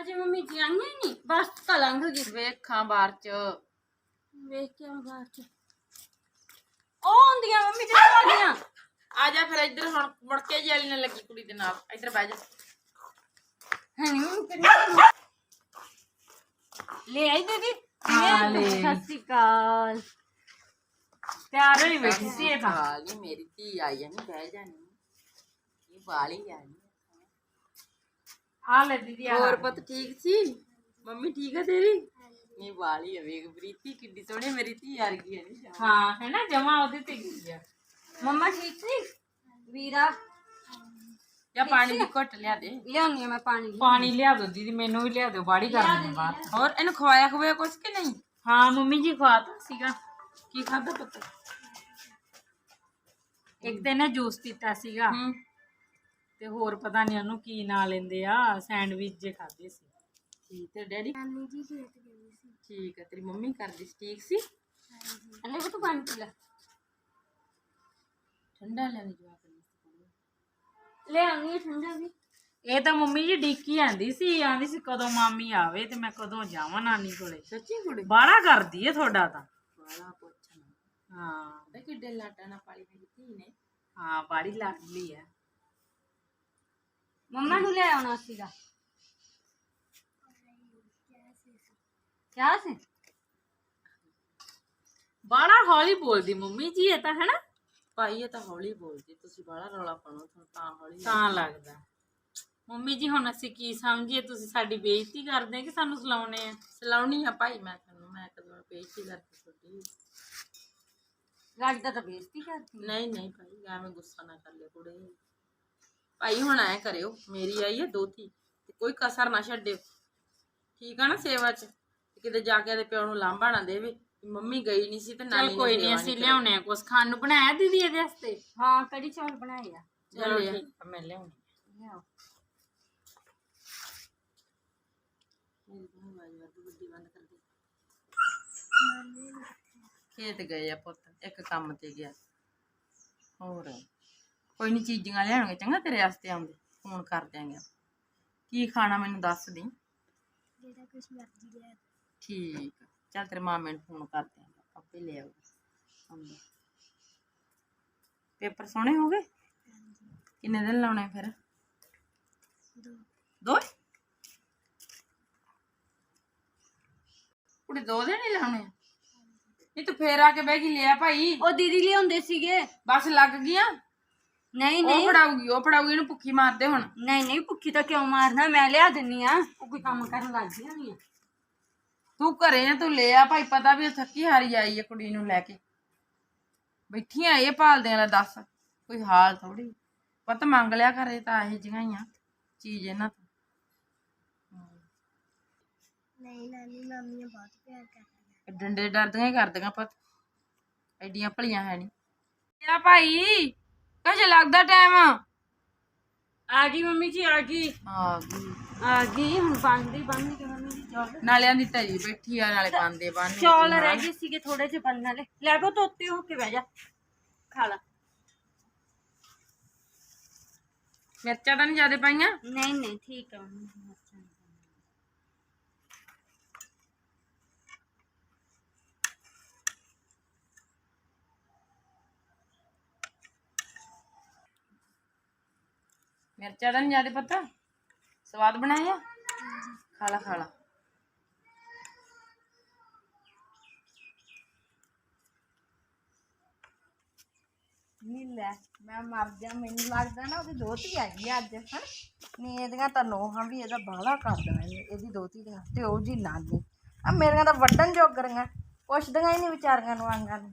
ਅਜੇ mummy ਜੀ ਆਈਆਂ ਹੀ ਨਹੀਂ ਬਸ ਤਾਂ ਲੰਘ ਗਈ ਵੇਖਾਂ ਬਾਹਰ ਚ ਵੇਖ ਕੇ ਆਵਾਂ ਬਾਹਰ ਚ ਉਹ ਹੁੰਦੀਆਂ ਮੰਮੀ ਜੀ ਆ ਗਈਆਂ ਆ ਜਾ ਫਿਰ ਇੱਧਰ ਹੁਣ ਮੁੜ ਕੇ ਜਾਲੀ ਨਾਲ ਲੱਗੀ ਕੁੜੀ ਦੇ ਨਾਲ ਇੱਧਰ ਬਹਿ ਜਾ ਹੈ ਨਹੀਂ ਮੰਮੀ ਕਿੰਨੀ ਲੈ ਆਈ ਦੀਦੀ ਹਾਂ, ਲੈ। ਸਤਿ ਸ਼੍ਰੀ ਅਕਾਲ ਤਿਆਰ ਹੋਈ ਬੈਠੀ ਸੀ ਇਹ ਤਾਂ ਬਾਲੀ ਮੇਰੀ ਧੀ ਆਈ ਹੈ ਨਹੀਂ ਬਹਿ ਜਾਣੀ ਇਹ ਬਾਲੀ ਆਈ हाँ ले दीदी और पत ठीक सी? मम्मी ठीक है तेरी? नहीं वाली है वेग प्रीति किड्डी सोने मेरी थी यार की है हाँ है ना जमा होते थे मम्मा ठीक थी वीरा। या पानी की घुट लिया दे। लियानी मैं पानी पानी लिया दो दीदी मैनू भी लिया दो बाड़ी कर बात और इन्हें खवाया खवाया कुछ के नहीं? हाँ मम्मी जी खवाता सीगा। की खादा पता? एक दिन जूस पीता सीगा। हम्म। ਤੇ ਹੋਰ ਪਤਾ ਨਹੀਂ ਉਹਨੂੰ ਕੀ ਨਾਂ ਲੈਂਦੇ ਆ ਸੈਂਡਵਿਚ ਜੇ ਖਾਦੇ ਸੀ। ਠੀਕ ਤੇ ਡੈਡੀ? ਨਾਨੀ ਜੀ ਖੇਤ ਗਈ ਸੀ। ਠੀਕ ਹੈ ਤੇਰੀ ਮੰਮੀ ਕਰਦੀ ਸੀ ਠੀਕ ਸੀ? ਅਲੇ ਉਹ ਤੂੰ ਪਾਣੀ ਪੀ ਲੈ। ਠੰਡਾ ਲੈਣੀ ਜਵਾ ਲੈ ਆਉਣੀ ਠੰਡਾ ਵੀ। ਇਹ ਤਾਂ ਮੰਮੀ ਜੀ ਡਿੱਕੀ ਆਂਦੀ ਸੀ ਆਂਦੀ ਸੀ ਕਦੋਂ ਮਾਮੀ ਆਵੇ ਤੇ ਮੈਂ ਕਦੋਂ ਜਾਵਾਂ ਨਾਨੀ ਕੋਲੇ। ਸੱਚੀ ਕੁੜੀ? ਬਾੜਾ ਕਰਦੀ ਏ ਤੁਹਾਡਾ ਤਾਂ। ਬਾਲਾ ਪੁੱਛਣਾ। ਹਾਂ। ਪਤਾ ਕਿੱਡੇ ਲਾਟਾ ਨਾ ਪਾਲੀ ਮੇਰੀ ਧੀ ਨੇ। ਹਾਂ ਬਾੜੀ ਲੱਗਦੀ ਹੈ ਮੰਮਾ ਨੂੰ ਲੈ ਆਉਣਾ ਸੀਗਾ ਕਿਆ ਸੀ ਬਾੜਾ ਹੌਲੀ ਬੋਲਦੀ ਮੰਮੀ ਜੀ ਇਹ ਤਾਂ ਹੈਨਾ ਭਾਈ ਇਹ ਤਾਂ ਹੌਲੀ ਬੋਲਦੀ ਤੁਸੀਂ ਬਾਲਾ ਰੌਲਾ ਪਾਉਣਾ ਤੁਹਾਨੂੰ ਤਾਂ ਹੌਲੀ ਤਾਂ ਲੱਗਦਾ ਮੰਮੀ ਜੀ ਹੁਣ ਅਸੀਂ ਕੀ ਸਮਝੀਏ ਤੁਸੀਂ ਸਾਡੀ ਬੇਇੱਜ਼ਤੀ ਕਰਦੇ ਆ ਕਿ ਸਾਨੂੰ ਸਲਾਉਣੇ ਆ ਸਲਾਉਣੀ ਆ ਭਾਈ ਮੈਂ ਤੁਹਾਨੂੰ ਮੈਂ ਕਦੋਂ ਪੇਚੀ ਕਰਕੇ ਛੋਟੀ ਲੱਗਦਾ ਤਾਂ ਬੇਇੱਜ਼ਤੀ ਕਰਦੀ ਨਹੀਂ ਨਹੀਂ ਭਾਈ ਐਵੇਂ ਗੁੱਸਾ ਨਾ ਕਰ ਲਿਓ ਕੁੜੇ ਭਾਈ ਹੁਣ ਐ ਕਰਿਓ ਮੇਰੀ ਆਈ ਹੈ ਦੋਤੀ ਤੇ ਕੋਈ ਕਸਰ ਨਾ ਛੱਡਿਓ ਠੀਕ ਆ ਨਾ ਸੇਵਾ 'ਚ ਤੇ ਕਿਤੇ ਜਾ ਕੇ ਇਹਦੇ ਪਿਓ ਨੂੰ ਲਾਂਭਾ ਨਾ ਦੇਵੇ ਵੀ ਮੰਮੀ ਗਈ ਨਹੀਂ ਸੀ ਤੇ ਨਾਨੀ ਚਲ ਨੇ ਕੋਈ ਨਹੀਂ ਸੇਵਾ ਅਸੀਂ ਕਰੀ। ਲਿਆਉਣੇ ਆ ਕੁਛ ਖਾਣ ਨੂੰ ਬਣਾਇਆ ਦੀਦੀ ਇਹਦੇ ਵਾਸਤੇ ਹਾਂ ਕੜੀ ਚੌਲ ਬਣਾਏ ਆ ਚਲੋ ਲਿਆ। ਠੀਕ ਆ ਮੈਂ ਲਿਆਉਣੀ ਲਿਆਓ ਮੇਰੀ ਭੈਣ ਆਵਾਜ਼ ਵਾਧੂ ਵੱਡੀ ਬੰਦ ਕਰ ਦੇ ਖੇਤ ਗਏ ਆ ਪੁੱਤ ਇੱਕ ਕੰਮ ਤੇ ਗਿਆ ਹੋਰ ਕੋਈ ਨਹੀਂ ਚੀਜ਼ਾਂ ਲਿਆਉਣਗੇ ਚੰਗਾ ਤੇਰੇ ਵਾਸਤੇ ਆਉਂਦੇ ਫੋਨ ਕਰ ਦਿਆਂਗੇ ਕੀ ਖਾਣਾ ਮੈਨੂੰ ਦੱਸ ਦੀ ਜਿਹੜਾ ਕੁਝ ਮਰਜ਼ੀ ਲਿਆ ਠੀਕ ਆ। ਚੱਲ ਤੇਰੇ ਮਾਮੇ ਨੂੰ ਫੋਨ ਕਰ ਦਿਆਂਗੇ ਆਪੇ ਲੈ ਆਊਗਾ ਆਉਂਦਾ ਪੇਪਰ ਸੋਹਣੇ ਹੋ ਗਏ ਕਿੰਨੇ ਦਿਨ ਲਾਉਣੇ ਫਿਰ ਦੋ ਦੋ ਹੀ? ਕੁੜੀ ਦੋ ਦਿਨ ਹੀ ਲਾਉਣੇ ਆ? ਨਹੀਂ ਤੂੰ ਫੇਰ ਆ ਕੇ ਬਹਿ ਗਈ ਲਿਆ ਭਾਈ ਉਹ ਦੀਦੀ ਲਿਆਉਂਦੇ ਸੀਗੇ ਬਸ ਲੱਗ ਗਈਆਂ ਨਹੀਂ ਉਹ ਨਹੀਂ। ਫੜਾਉਗੀ ਉਹ ਫੜਾਉਗੀ ਇਹਨੂੰ ਭੁੱਖੀ ਮਾਰਦੇ ਹੁਣ। ਨਹੀਂ ਨਹੀਂ ਭੁੱਖੀ ਤਾਂ ਕਿਉਂ ਮਾਰਨਾ? ਮੈਂ ਲਿਆ ਦਿੰਨੀ ਆ। ਉਹ ਕੋਈ ਕੰਮ ਕਰਨ ਲੱਗ ਗਈ ਹੋਣੀ ਆ। ਤੂੰ ਘਰੇ ਆ ਤੂੰ ਲੈ ਆ ਭਾਈ ਪਤਾ ਵੀ ਉਹ ਥੱਕੀ ਹਾਰੀ ਆਈ ਹੈ ਕੁੜੀ ਨੂੰ ਲੈ ਕੇ। ਬੈਠੀਆਂ ਇਹ ਭਾਲਦੇ ਵਾਲਾ ਦੱਸ। ਕੋਈ ਹਾਲ ਥੋੜੀ ਪਤ ਮੰਗ ਲਿਆ ਕਰੇ ਤਾਂ ਇਹ ਜਿਹੀਆਂ ਹੀ ਆ। ਚੀਜ਼ ਇਹਨਾਂ ਤੋਂ। ਨਹੀਂ ਨਾਨੀ ਮਾਮੀਆਂ ਬਹੁਤ ਪਿਆਰ ਕਰਦੀਆਂ ਡੰਡੇ ਡਰਦੀਆਂ ਹੀ ਕਰਦੀਆਂ ਪਤ। ਐਡੀਆਂ ਭਲੀਆਂ ਹੈ ਨਹੀਂ ਆ ਭਾਈ? ਕਜੇ ਲੱਗਦਾ ਟਾਈਮ ਆ ਗਈ ਮੰਮੀ ਜੀ ਆ ਗਈ ਆ ਗਈ ਆ ਗਈ ਹੁਣ ਬੰਦੀ ਬੰਨ ਕੇ ਮੰਮੀ ਦੀ ਚੌਲ ਨਾਲਿਆਂ ਦੀ ਧਰੀ ਬੈਠੀ ਆ ਨਾਲੇ ਪਾਂਦੇ ਬੰਨ ਚੌਲ ਰਹਿ ਗਏ ਸੀਗੇ ਥੋੜੇ ਜਿਹੇ ਬੰਨ ਵਾਲੇ ਲੈ ਕੋ ਤੋਤੇ ਹੋ ਕੇ ਬਹਿ ਜਾ ਖਾ ਲਾ ਮਿਰਚਾਂ ਤਾਂ ਨਹੀਂ ਜ਼ਿਆਦਾ ਪਾਈਆਂ ਨਹੀਂ ਨਹੀਂ ਠੀਕ ਆ ਮੰਮੀ ਅੱਛਾ ਮਿਰਚਾਂ ਤਾਂ ਨਹੀਂ ਜ਼ਿਆਦਾ ਪਤਾ ਸਵਾਦ ਬਣਾਇਆ ਖਾ ਲਾ ਖਾ ਲਾ ਨੀ ਲੈ ਮੈਂ ਮਰ ਜਾ ਮੈਨੂੰ ਲੱਗਦਾ ਨਾ ਉਹਦੀ ਦੋਤੀ ਆ ਗਈ ਅੱਜ ਹਨ ਨੀ ਇਹਦੀਆਂ ਤਾਂ ਨੋਹਾਂ ਵੀ ਇਹਦਾ ਬਾਹਲਾ ਕਰਦੀਆਂ ਨੇ ਇਹਦੀ ਦੋਤੀ ਦਾ ਤੇ ਉਹ ਜੀ ਨਾਨੀ ਆ ਮੇਰੀਆਂ ਤਾਂ ਵੱਡਣ ਜੋਗਰੀਆਂ ਪੁੱਛਦੀਆਂ ਹੀ ਨਹੀਂ ਵਿਚਾਰੀਆਂ ਨੂੰ ਆਂਗਾਂ ਨੂੰ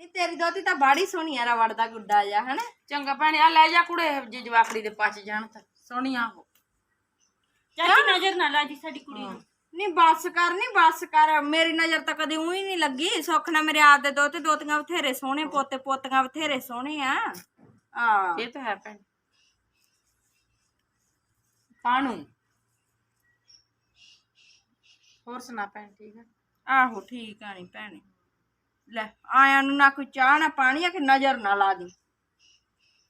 ਨਹੀਂ ਤੇਰੀ ਦੋਤੀ ਤਾਂ ਬਾੜੀ ਸੋਹਣੀ ਆ ਰਵੜ ਦਾ ਗੁੱਡਾ ਜਾ ਹਨਾ? ਚੰਗਾ ਭੈਣੇ ਆ ਲੈ ਜਾ ਕੁੜੇ ਜੇ ਜਵਾਕੜੀ ਦੇ ਪਚ ਜਾਣ ਤਾਂ ਸੋਹਣੀਆਂ ਉਹ। ਚਾਚੀ ਨਜ਼ਰ ਨਾ ਲਾ ਜੀ ਸਾਡੀ ਕੁੜੀ ਨੂੰ। ਨਹੀਂ ਬੱਸ ਕਰ ਨਹੀਂ ਬੱਸ ਕਰ। ਮੇਰੀ ਨਜ਼ਰ ਤਾਂ ਕਦੇ ਉਹੀ ਨਹੀਂ ਲੱਗੀ। ਸੁੱਖ ਨਾਲ ਮੇਰੇ ਆਪ ਦੇ ਦੋਤੇ ਦੋਤੀਆਂ ਬਥੇਰੇ ਸੋਹਣੇ ਪੋਤੇ ਪੋਤੀਆਂ ਬਥੇਰੇ ਸੋਹਣੇ ਆ। ਆ ਇਹ ਤਾਂ ਹੈ ਭੈਣ। ਕਾਣੂ ਹੋਰ ਸੁਣਾ ਭੈਣ ਠੀਕ ਹੈ ਆਹੋ ਠੀਕ ਆ ਨਹੀਂ ਭੈਣੇ। ਲੈ ਆਇਆਂ ਨੂੰ ਨਾ ਕੋਈ ਚਾਹ ਨਾ ਪਾਣੀ ਆ ਕਿ ਨਜ਼ਰ ਨਾ ਲਾ ਦੀ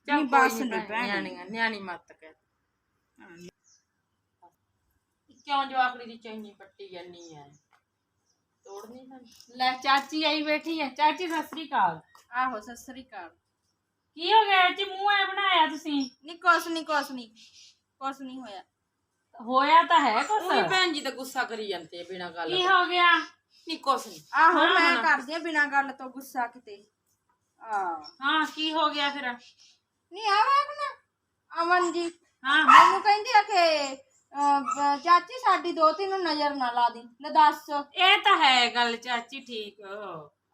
ਨਹੀਂ, ਬਸ ਨੀ ਭੈਣ। ਨਿਆਣੀਆਂ ਨਿਆਣੀ ਮੱਤ ਕਹਿ ਕਿਉਂ ਜਵਾਕੜੀ ਦੀ ਚੈਨੀ ਪੱਟੀ ਜਾਨੀ ਐ? ਤੋੜਨੀ ਨਾ। ਲੈ ਚਾਚੀ ਆਈ ਬੈਠੀ ਹੈ ਚਾਚੀ ਸਤਿ ਸ੍ਰੀ ਅਕਾਲ। ਆਹੋ ਸਤਿ ਸ੍ਰੀ ਅਕਾਲ। ਕੀ ਹੋ ਗਿਆ? ਜੀ ਮੂੰਹ ਐ ਬਣਾਇਆ ਤੁਸੀਂ? ਨਹੀਂ ਕੁਛ ਨਹੀਂ ਕੁਛ ਨਹੀਂ ਕੁਛ ਨਹੀਂ ਹੋਇਆ। ਹੋਇਆ ਤਾਂ ਹੈ ਕੁਛ। ਭੈਣ ਜੀ ਤਾਂ ਗੁੱਸਾ ਕਰੀ ਜਾਂਦੇ ਬਿਨਾ ਗੱਲ ਕੀ। ਹੋ ਗਿਆ? ਨਹੀਂ ਕੁਛ ਨਹੀਂ ਆਹੋ ਮੈਂ ਕਰਦੀ ਆ ਬਿਨਾਂ ਗੱਲ ਤੋਂ ਗੁੱਸਾ ਕਿਤੇ। ਆ ਹਾਂ ਕੀ ਹੋ ਗਿਆ ਫਿਰ? ਨਹੀਂ ਆਵਾ ਨਾ ਅਮਨ ਜੀ। ਹਾਂ। ਮੈਨੂੰ ਕਹਿੰਦੀ ਆ ਕਿ ਅਹ, ਬ- ਚਾਚੀ ਸਾਡੀ ਦੋਤੀ ਨੂੰ ਨਜ਼ਰ ਨਾ ਲਾ ਦੀ। ਲੈ ਦੱਸ। ਇਹ ਤਾਂ ਹੈ ਗੱਲ ਚਾਚੀ ਠੀਕ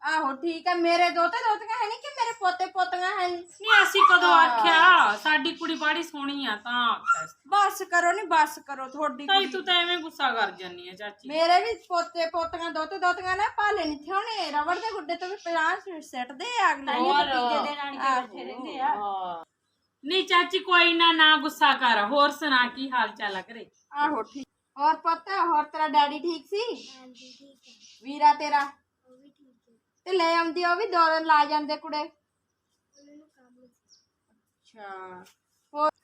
ਆਹੋ ਠੀਕ ਹੈ ਮੇਰੇ ਦੋਤੇ ਦੋਤੀਆਂ ਹੈ ਨਹੀਂ ਕਿ ਮੇਰੇ ਪੋਤੇ ਪੋਤੀਆਂ ਹੈ ਨੀ? ਨਹੀਂ ਅਸੀਂ ਕਦੋਂ ਆਖਿਆ? ਸਾਡੀ ਕੁੜੀ ਬਾੜੀ ਸੋਹਣੀ ਆ ਤਾਂ ਆਖਿਆ ਸੀ। ਬਸ ਕਰੋ ਨਹੀਂ ਬਸ ਕਰੋ ਤੁਹਾਡੀ ਤਾਈ ਕੁੜੀ। ਤੂੰ ਤਾਂ ਐਵੇਂ ਗੁੱਸਾ ਕਰ ਜਾਨੀ ਆ ਚਾਚੀ ਮੇਰੇ ਵੀ ਪੋਤੇ ਪੋਤੀਆਂ ਦੋਤੇ ਦੋਤੀਆਂ ਨਾ ਭਾਲੇ ਨਹੀਂ ਥਿਉਣੇ ਰਬੜ ਦੇ ਗੁੱਡੇ ਤੋਂ ਵੀ 50 ਸਿੱਟਦੇ ਆ ਅਗਲੇ ਹੋਰ ਤੀਜੇ ਦਿਨ ਆਣ ਕੇ ਬੈਠੇ ਰਹਿੰਦੇ ਆ ਹਾਂ ਨਹੀਂ ਚਾਚੀ ਕੋਈ ਨਾ ਨਾ ਗੁੱਸਾ ਕਰ ਹੋਰ ਸੁਣਾ ਕੀ ਹਾਲ ਚਾਲ ਆ ਕਰੇ ਆਹੋ ਠੀਕ ਹੋਰ ਪਤਾ ਹੋਰ ਤੇਰਾ ਡੈਡੀ ਠੀਕ ਸੀ ਹਾਂਜੀ ਠੀਕ ਹੈ ਵੀਰਾ ਤੇਰਾ ਉਹ ਵੀ ਠੀਕ ਹੈ ਤੇ ਲੈ ਆਉਂਦੀ ਉਹ ਵੀ ਦੋ ਦਿਨ ਲਾ ਜਾਂਦੇ ਕੁੜੇ ਅੱਛਾ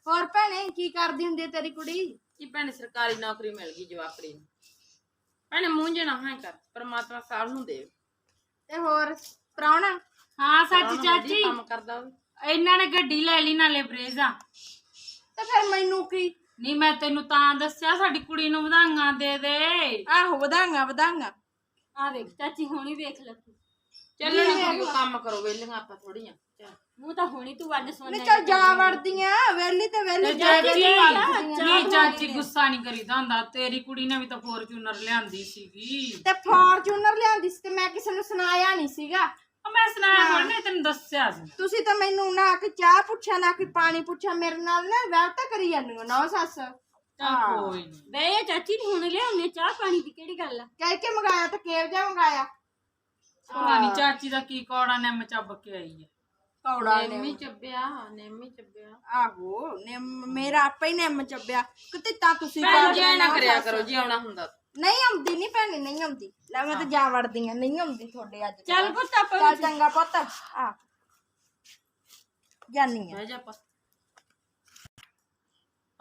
ਹੋਰ ਭੈਣੇ ਕੀ ਕਰਦੀ ਹੁੰਦੀ ਹੈ ਤੇਰੀ ਕੁੜੀ? ਕੀ ਭੈਣ ਸਰਕਾਰੀ ਨੌਕਰੀ ਮਿਲ ਗਈ ਜਵਾਕੜੀ ਨੂੰ। ਭੈਣੇ ਮੂੰਹ ਜਣਾ ਹਾਂ ਕਰ ਪਰਮਾਤਮਾ ਸਭ ਨੂੰ ਦੇ। ਤੇ ਹੋਰ ਪ੍ਰਾਹੁਣਾ? ਹਾਂ ਸੱਚ ਚਾਚੀ। ਕੰਮ ਕਰਦਾ ਉਹ। ਇਹਨਾਂ ਨੇ ਗੱਡੀ ਲੈ ਲਈ ਨਾਲੇ ਬਰੇਜ਼ਾ। ਤੇ ਫਿਰ ਮੈਨੂੰ ਕੀ? ਨਹੀਂ ਮੈਂ ਤੈਨੂੰ ਤਾਂ ਦੱਸਿਆ ਸਾਡੀ ਕੁੜੀ ਨੂੰ ਵਧਾਈਆਂ ਦੇ ਦੇ। ਆਹੋ ਵਧਾਂਗਾ ਵਧਾਂਗਾ ਆ ਵੇਖ ਚਾਚੀ ਹੁਣੀ ਵੇਖ ਲੈ ਤੂੰ। ਚੱਲੋ ਨੀ ਕੁੜੀਓ ਕੰਮ ਕਰੋ ਵੇਲੀਆਂ ਆਪਾਂ ਥੋੜੀਆਂ ਮੂੰਹ ਤਾਂ ਹੁਣੀ ਤੂੰ ਵੱਡ ਨਹੀਂ ਸੋਨਾ ਚੱਲ ਜਾ ਵੜਦੀਆਂ ਵੇਲੀ ਤੇ ਵੇਲੀ ਚਾਚੀ ਨਹੀਂ ਚਾਚੀ ਗੁੱਸਾ ਨਹੀਂ ਕਰੀਦਾ ਹੁੰਦਾ। ਤੇਰੀ ਕੁੜੀ ਨੇ ਵੀ ਤਾਂ ਫੋਰਚੂਨਰ ਲਿਆਂਦੀ ਸੀਗੀ। ਤੇ ਫਾਰਚੂਨਰ ਲਿਆਂਦੀ ਸੀ ਤੇ ਮੈਂ ਕਿਸੇ ਨੂੰ ਸੁਣਾਇਆ ਨਹੀਂ ਸੀਗਾ। ਉਹ ਮੈਂ ਸੁਣਾਇਆ ਥੋੜੀ ਨਾ ਤੈਨੂੰ ਦੱਸਿਆ ਸੀ। ਤੁਸੀਂ ਤਾਂ ਮੈਨੂੰ ਨਾ ਕਿ ਚਾਹ ਪੁੱਛਿਆ ਨਾ ਕਿ ਪਾਣੀ ਪੁੱਛਿਆ ਮੇਰੇ ਨਾਲ ਨਾ ਵੈਰ ਤਾਂ ਕਰੀ ਜਾਂਦੀ ਹੋ ਨਾ ਸੱਸ। ਚੱਲ ਕੋਈ ਨਹੀਂ ਬਈ ਚਾਚੀ ਨੂੰ ਹੁਣ ਲਿਆਉਣੇ ਚਾਹ ਪਾਣੀ ਦੀ ਕਿਹੜੀ ਗੱਲ ਆ? ਕਹਿ ਕੇ ਮੰਗਾਇਆ ਤਾਂ ਕੇਵ ਜਾ ਮੰਗਾਇਆ? ਪਤਾ ਨਹੀਂ ਚਾਚੀ ਦਾ ਕੀ ਕੌੜਾ ਨੇ ਮਚੱਬ ਕੇ ਆਈ ਹੈ ਕੌੜਾ ਨੇਮੀ ਚੱਬਿਆ ਨੇਮੀ ਚੱਬਿਆ ਆਹੋ ਨਿੰਮ ਮੇਰਾ ਆਪੇ ਹੀ ਨਿੰਮ ਚੱਬਿਆ ਕਿਤੇ ਤਾਂ ਤੁਸੀਂ ਭੈਣ ਜੀ ਐਂ ਨਾ ਕਰਿਆ ਕਰੋ ਜੇ ਆਉਣਾ ਹੁੰਦਾ ਤਾਂ। ਨਹੀਂ ਆਉਂਦੀ ਨਹੀਂ ਭੈਣੇ ਨਹੀਂ ਆਉਂਦੀ ਲੈ ਮੈਂ ਤਾਂ ਜਾ ਵੜਦੀ ਆ ਨਹੀਂ ਆਉਂਦੀ ਤੁਹਾਡੇ ਅੱਜ ਚੱਲ ਪੁੱਤ ਆਪਾਂ ਚੱਲ ਚੰਗਾ ਪੁੱਤ ਆ ਜਾਨੀ ਆ ਬਹਿ ਜਾ ਪਾ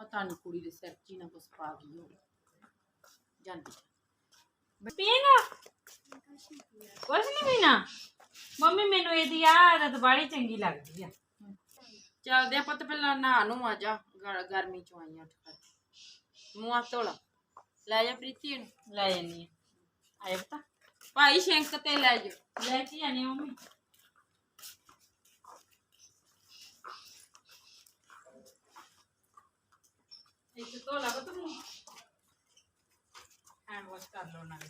ਪਤਾ ਨਹੀਂ ਕੁੜੀ ਦੇ ਸਿਰ 'ਚ ਹੀ ਨਾ ਕੁਛ ਪਾ ਗਈ ਹੋਵੇ ਜਾਂਦੀ ਪੀਣਾ ਕੁਛ ਨਹੀਂ ਪੀਣਾ ਮੰਮੀ ਮੈਨੂੰ ਇਹਦੀ ਆ ਆਦਤ ਬੜੀ ਚੰਗੀ ਲੱਗਦੀ ਆ। ਚੱਲਦੇ ਆਪਾਂ ਤਾਂ ਪਹਿਲਾਂ ਨਹਾ ਨੂੰ ਆ ਜਾ ਗ- ਗਰਮੀ ਚ ਆਈਆਂ ਉੱਠ ਕੇ। ਮੂੰਹ ਹੱਥ ਧੋਲਾ ਲੈ। ਜਾ ਪ੍ਰੀਤੀ ਨੂੰ ਲੈ ਜਾਨੀ ਆ। ਆਏ ਪਤਾ। ਭਾਈ ਸ਼ੰਕ ਤੇ ਲੈ ਜਾ। ਲੈ ਕੇ ਆਨੀ ਆ ਮੰਮੀ। ਇੱਕ ਤੋਂ ਲੱਗ ਤੂੰ ਹੈਂਡ ਵਾਸ਼ ਕਰ ਲਓ ਨਾਲੇ।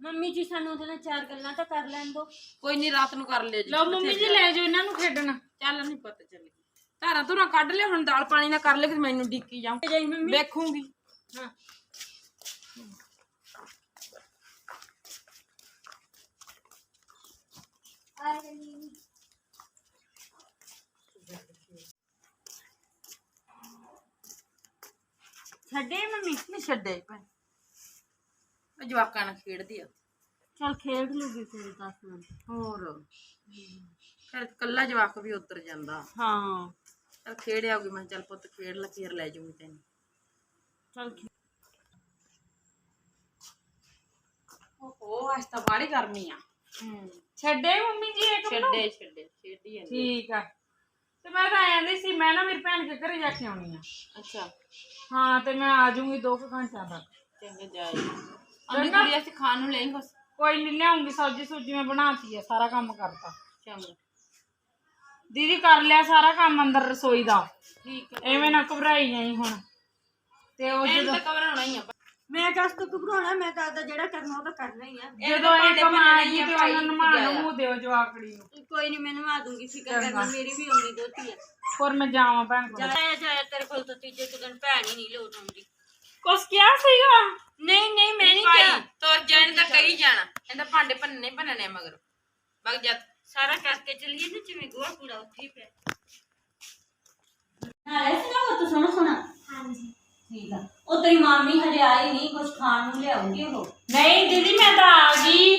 ਮੰਮੀ ਜੀ ਸਾਨੂੰ ਉਹਦੇ ਨਾਲ ਚਾਰ ਗੱਲਾਂ ਤਾਂ ਕਰ ਲੈਣ ਦੋ ਕੋਈ ਨਹੀਂ ਰਾਤ ਨੂੰ ਕਰ ਲਿਓ ਜੀ ਲਓ ਮੰਮੀ ਜੀ ਲੈ ਜਾਓ ਇਹਨਾਂ ਨੂੰ ਖੇਡਣ ਚੱਲ ਨਹੀਂ ਪਤਾ ਚੱਲ ਗਈ ਧਾਰਾਂ ਧੁਰਾਂ ਕੱਢ ਲਿਆ ਹੁਣ ਦਾਲ ਪਾਣੀ ਨਾ ਕਰ ਲੈ ਕਿ ਮੈਨੂੰ ਡਿੱਕੀ ਜਾਉਂ ਜਾਈ ਮੰਮੀ ਵੇਖੂੰਗੀ ਹਾਂ ਛੱਡੇ ਮੰਮੀ ਨਹੀਂ ਛੱਡੇ ਭੈਣ ਉਹ ਜਵਾਕਾਂ ਨਾਲ ਖੇਡਦੀ ਆ। ਚਲ ਖੇਡ ਲੂਗੀ ਫਿਰ 10 ਮਿੰਟ। ਹੋਰ? ਫਿਰ ਕੱਲਾ ਜਵਾਕ ਵੀ ਉਤਰ ਜਾਂਦਾ। ਹਾਂ। ਚਲ ਖੇਡ ਆਉਗੀ ਮੈਂ ਚੱਲ ਪੁੱਤ ਖੇਡ ਲੈ ਫੇਰ ਲੈ ਜੂਗੀ ਤੈਨੂੰ। ਚਲ ਓਹੋ ਅੱਜ ਤਾਂ ਬਾੜੀ ਗਰਮੀ ਆ। ਹੂੰ। ਛੱਡੇ ਮੰਮੀ ਜੀ ਇੱਕ ਮਿੰਟ ਛੱਡੇ ਛੱਡੇ ਖੇਡੀ ਜਾਂਦੀ। ਠੀਕ ਆ। ਤੇ ਮੈਂ ਤਾਂ ਆਂਦੀ ਸੀ ਮੈਂ ਨਾ ਮੇਰੀ ਭੈਣ ਦੇ ਘਰੇ ਜਾ ਕੇ ਆਉਣੀ ਆ। ਅੱਛਾ। ਹਾਂ ਤੇ ਮੈਂ ਆ ਜਾਊਂਗੀ 2 ਘੰਟਿਆਂ ਤੱਕ। ਚੰਗਾ ਜਾਏ ਅੰਮੀ ਕੁੜੀ ਵਾਸਤੇ ਖਾਣ ਨੂੰ ਲੈਂ ਬਸ ਕੋਈ ਨਹੀਂ ਲਿਆਉਂਗੀ ਸਬਜ਼ੀ ਸੁਬਜ਼ੀ ਮੈਂ ਬਣਾਤੀ ਆ ਸਾਰਾ ਕੰਮ ਕਰਤਾ। ਚੰਗਾ। ਦੀਦੀ ਕਰ ਲਿਆ ਸਾਰਾ ਕੰਮ ਅੰਦਰ ਰਸੋਈ ਦਾ। ਠੀਕ ਹੈ। ਐਵੇਂ ਨਾ ਘਬਰਾਈ ਜਾਈ ਹੁਣ। ਤੇ ਉਹ ਜਦੋਂ ਤਾਂ ਘਬਰਾਉਣਾ ਹੀ ਆ। ਮੈਂ ਕਸ ਤੋਂ ਘਬਰਾਉਣਾ ਮੈਂ ਤਾਂ ਆਪਦਾ ਜਿਹੜਾ ਕਰਨਾ ਉਹ ਤਾਂ ਕਰਨਾ ਹੀ ਆ। ਜਦੋਂ ਇਹ ਕਮਾਈ ਤੇ ਉਹਨਾਂ ਨੂੰ ਮਾਣ ਨੂੰ ਦਿਓ ਜਵਾਕੜੀ ਨੂੰ। ਕੋਈ ਨਹੀਂ ਮੈਨੂੰ ਆ ਦੂੰਗੀ ਫਿਕਰ ਕਰਨਾ ਮੇਰੀ ਵੀ ਉਮੀ ਦੋਤੀ ਆ। ਹੋਰ ਮੈਂ ਜਾਵਾਂ ਭੈਣ ਕੋਲ। ਜਾਇਆ ਜਾਇਆ ਤੇਰੇ ਕੋਲ ਤਾਂ ਤੀਜੇ ਦਿਨ ਭੈਣ ਹੀ ਨਹੀਂ ਲੋਟ ਆਉਂਦੀ ਕੁਛ ਕਿਹਾ ਸੀਗਾ? ਨਹੀਂ ਨਹੀਂ ਮੈਂ ਨਹੀਂ ਭਾਈ। ਕਿਹਾ। ਤੁਰ ਜਾਣ ਦਾ ਕਰੀ ਜਾਣਾ। ਇਹਦਾ ਭਾਂਡੇ ਭੰਨਣੇ ਭੰਨਣੇ ਆ ਮਗਰ। ਬਗ ਜਾ ਸਾਰਾ ਕਰਕੇ ਚੱਲੀਏ ਨਾ ਜਿਵੇਂ ਗੋਹਾ ਕੂੜਾ ਉੱਥੇ ਹੀ ਪਿਆ। ਨਾਲੇ ਸੁਣਾ ਉਹ ਤੂੰ ਸੁਣਾ ਸੁਣਾ ਹਾਂਜੀ। ਠੀਕ ਆ। ਉਹ ਤੇਰੀ ਮਾਮੀ ਹਜੇ ਆਈ ਨਹੀਂ ਕੁਝ ਖਾਣ ਨੂੰ ਲਿਆਉਗੀ ਉਹ। ਨਹੀਂ ਦੀਦੀ ਮੈਂ ਤਾਂ ਆ ਗਈ।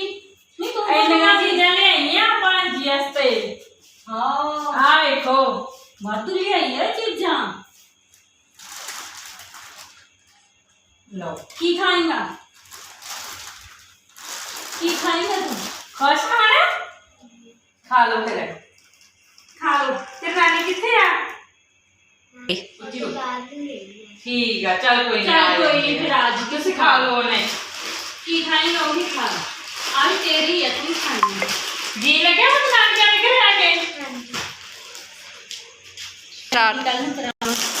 ਨਹੀਂ ਤੂੰ ਇੰਨੀਆਂ ਚੀਜ਼ਾਂ ਲਿਆਈਆਂ ਭਾਂਜੀ ਵਾਸਤੇ। ਹਾਂ। ਆ ਵੇਖੋ। ਵਾਧੂ ਲਿਆਈ ਆ ਚੀਜ਼ਾਂ। लो। की खाएगा? की खाएगा तुम खुश खाना खा लो फिर खा लो। तेरे नानी कितने आ ठीक है चल कोई चल कोई नहीं फिर आज क्यों सिखा लो उन्हें। की खाएँगे वो भी खा लो। आज तेरी है तुम खाएँगे। जी लगे हो नानी जाने के लिए आके? हाँ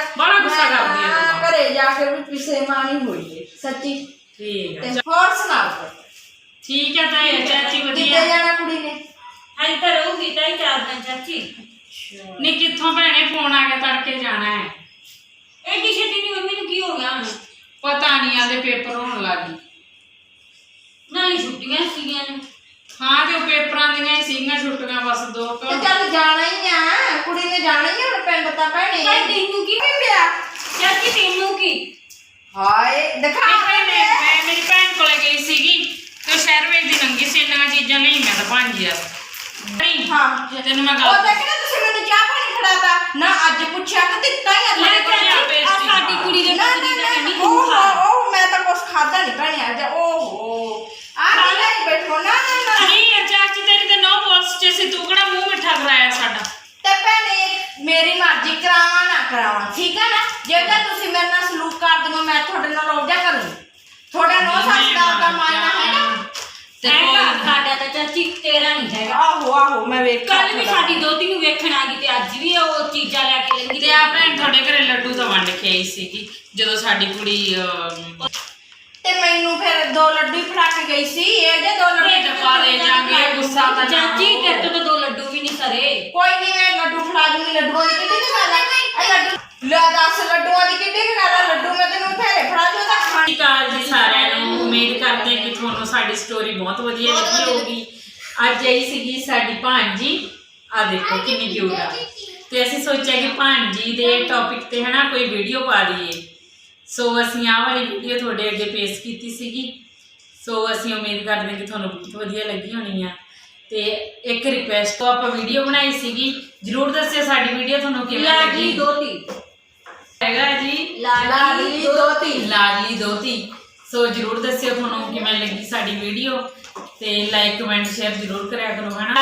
ਤੂੰ ਤਾਂ। ਘਰੇ ਜਾ ਕੇ ਵੀ ਪਿਸੇ ਮਾਣੀ ਹੋਈ ਏ ਸੱਚੀ ਠੀਕ ਆ ਤੇ ਹੋਰ ਸੁਣਾ ਪੁੱਤ। ਠੀਕ ਆ ਤਾਂ ਇਹ ਚਾਚੀ ਕਿੱਥੇ ਵਧੀਆ ਜਾਣਾ ਕੁੜੀ ਨੇ ਹਾਂ ਤਾਂ ਰਹੂਗੀ ਤਾਂ ਹੀ ਚਾਰ ਦਿਨ ਚਾਚੀ ਨਹੀਂ ਕਿੱਥੋਂ ਭੈਣੇ ਫੋਨ ਆ ਗਿਆ ਤੜਕੇ ਜਾਣਾ ਹੈ ਇਹ ਕੀ ਛੇਤੀ ਨਹੀਂ ਮੰਮੀ ਨੂੰ ਕੀ ਹੋ ਗਿਆ ਹੁਣ ਪਤਾ ਨਹੀਂ ਆਦੇ ਪੇਪਰ ਹੋਣ ਲੱਗੀ ਨਾਲੇ ਛੁੱਟੀਆਂ ਸੀਗੀਆਂ ਨੇ ਹਾਂ ਤੇ ਉਹ ਪੇਪਰਾਂ ਦੀਆਂ ਹੀ ਸੀਗੀਆਂ ਛੁੱਟੀਆਂ ਬਸ ਦੋ ਕੁ। ਤੇ ਚੱਲ ਜਾਣਾ ਹੀ ਆ ਕੁੜੀ ਨੇ ਜਾਣਾ ਹੀ ਆ ਹੁਣ ਪਿੰਡ ਤਾਂ ਭੈਣੇ ਪਰ ਤੈਨੂੰ ਕੀ ਕੀ ਪਿਆ ਚਾਚੀ ਤੈਨੂੰ ਕੀ ਹਾਏ ਦਿਖਾ ਮੈਂ ਭੈਣੇ ਮੈਂ ਮੇਰੀ ਭੈਣ ਕੋਲੇ ਗਈ ਸੀਗੀ ਤੇ ਉਹ ਸ਼ਹਿਰ ਵਿੱਚ ਦੀ ਨੰਗੀ ਸੀ ਇੰਨੀਆਂ ਚੀਜ਼ਾਂ ਨਹੀਂ ਮੈਂ ਤਾਂ ਭਾਂਜੀ ਆ ਨਹੀਂ ਹਾਂ ਤੈਨੂੰ ਮੈਂ ਉਹ ਗੱਲ ਦੇਖਣਾ ਤੁਸੀਂ ਮੈਨੂੰ ਚਾਹ ਪਾਣੀ ਖੜਾਤਾ ਨਾ ਅੱਜ ਪੁੱਛਿਆ ਕਿ ਦਿੱਤਾ ਹੀ ਆ ਲੈ ਤੁਹਾਡੇ ਕੋਲ ਚਾਚੀ ਆ ਸਾਡੀ ਕੁੜੀ ਦੇ ਨਾ ਪੁੱਤ ਨਾ ਦੀ ਤਾਂ ਕਹਿੰਦੀ ਨਾ ਤੂੰ ਉਹ ਖਾ ਉਹ ਮੈਂ ਤਾਂ ਕੁਛ ਖਾਦਾ ਨਹੀਂ ਭੈਣੇ ਅੱਜ ਓਹੋ ਆ ਕੀ ਲਈ ਬੈਠੋ ਨਾ ਨਾ ਨਾ ਨਹੀਂ ਆ ਚਾਚੀ ਤੇਰੀ ਤੇ ਨੋ ਪੁਲਿਸ ਚ ਸੀ ਤੂੰ ਕਿਹੜਾ ਮੂੰਹ ਮਿੱਠਾ ਕਰਾਇਆ ਸਾਡਾ ਤੇ ਭੈਣੇ ਮੇਰੀ ਮਰਜ਼ੀ ਕਰਾਵਾਂ ਨਾ ਕਰਾਵਾਂ ਠੀਕ ਹੈ ਨਾ ਜੇਕਰ ਤੁਸੀਂ ਮੇਰੇ ਨਾਲ ਸਲੂਕ ਕਰ ਦਿਓ ਮੈਂ ਤੁਹਾਡੇ ਨਾਲ ਰੋਜਾ ਕਰੂੰ ਤੁਹਾਡਾ ਨੋ ਸੱਸ ਦਾ ਦਾ ਮਾਇਨਾ ਹੈ ਨਾ? ਤੇ ਹੈਗਾ ਸਾਡਾ ਤਾਂ ਚਾਚੀ ਤੇਰਾ ਨਹੀਂ ਹੈਗਾ। ਆਹੋ ਆਹੋ ਮੈਂ ਵੇਖ ਕੱਲ ਵੀ ਸਾਡੀ ਦੋਤੀ ਨੂੰ ਵੇਖਣ ਆ ਗਈ ਤੇ ਅੱਜ ਵੀ ਉਹ ਚੀਜ਼ਾਂ ਲੈ ਕੇ ਲੰਗੀ ਤੇ ਆ ਭੈਣ ਤੁਹਾਡੇ ਘਰੇ ਲੱਡੂ ਤਾਂ ਵੰਡ ਕੇ ਆਈ ਸੀਗੀ ਜਦੋਂ ਸਾਡੀ ਕੁੜੀ ਅਹ, ਤੇ ਮੈਨੂੰ ਫਿਰ ਦੋ ਲੱਡੂ ਹੀ ਫੜਾ ਕੇ ਗਈ ਸੀ ਇਹ ਜੇ ਦੋ ਲੱਡੂ ਇਹ ਦਫਾ ਦੇ ਜਾਂਗੇ ਗੁੱਸਾ ਤਾਂ ਨਾ ਚਾਚੀ ਹੋ। ਤੇਰੇ ਤੋਂ ਤਾਂ ਦੋ ਲੱਡੂ ਵੀ ਨਹੀਂ ਸਰੇ। ਕੋਈ ਨਹੀਂ ਮੈਂ ਲੱਡੂ ਫੜਾ ਦੂੰਗੀ ਲੱਡੂਆਂ ਦੀ ਕਿੰਨੀ ਕੁ ਗੱਲ ਹੈ ਇਹ ਲੱਡੂ ਲੈ ਦੱਸ ਲੱਡੂਆਂ ਦੀ ਕਿੰਨੀ ਕੁ ਗੱਲ ਹੈ ਲੱਡੂ ਮੈਂ ਤੈਨੂੰ ਫੇਰੇ ਫੜਾ ਦੂੰ ਤਾਂ ਖਾਣ ਸਤਿ ਸ਼੍ਰੀ ਅਕਾਲ ਜੀ ਸਾਰਿਆਂ ਨੂੰ। ਉਮੀਦ ਕਰਦੇ ਹਾਂ ਕਿ ਤੁਹਾਨੂੰ ਸਾਡੀ ਸਟੋਰੀ ਬਹੁਤ ਵਧੀਆ ਲੱਗੀ ਹੋਊਗੀ। ਅੱਜ ਆਈ ਸੀਗੀ ਸਾਡੀ ਭਾਂਜੀ ਆ ਦੇਖੋ ਕਿੰਨੀ ਕਿਊਟ ਆ। ਤੇ ਅਸੀਂ ਸੋਚਿਆ ਕਿ ਭਾਂਜੀ ਦੇ ਟੌਪਿਕ ਤੇ ਹਨਾ ਕੋਈ ਵੀਡੀਓ ਪਾ ਦਈਏ। ਸੋ ਅਸੀਂ ਆਹ ਵਾਲੀ ਵੀਡੀਓ ਤੁਹਾਡੇ ਅੱਗੇ ਪੇਸ਼ ਕੀਤੀ ਸੀਗੀ। ਸੋ ਅਸੀਂ ਉਮੀਦ ਕਰਦੇ ਹਾਂ ਕਿ ਤੁਹਾਨੂੰ ਬਹੁਤ ਵਧੀਆ ਲੱਗੀ ਹੋਣੀ ਆ। ਤੇ ਇੱਕ ਰਿਕੁਐਸਟ ਤੋਂ ਆਪਾਂ ਵੀਡੀਓ ਬਣਾਈ ਸੀਗੀ। ਜਰੂਰ ਦੱਸਿਓ ਸਾਡੀ ਵੀਡੀਓ ਤੁਹਾਨੂੰ ਕਿਵੇਂ ਲੱਗੀ। ਦੋਤੀ ਹੈਗਾ ਜੀ? ਲਾਡਲੀ ਦੋਤੀ। ਲਾਡਲੀ ਦੋਤੀ। ਸੋ ਜਰੂਰ ਦੱਸਿਓ ਤੁਹਾਨੂੰ ਕਿਵੇਂ ਲੱਗੀ ਸਾਡੀ ਵੀਡੀਓ ਤੇ ਲਾਈਕ ਕਮੈਂਟ ਸ਼ੇਅਰ ਜਰੂਰ ਕਰਿਆ ਕਰੋ ਹਨਾ?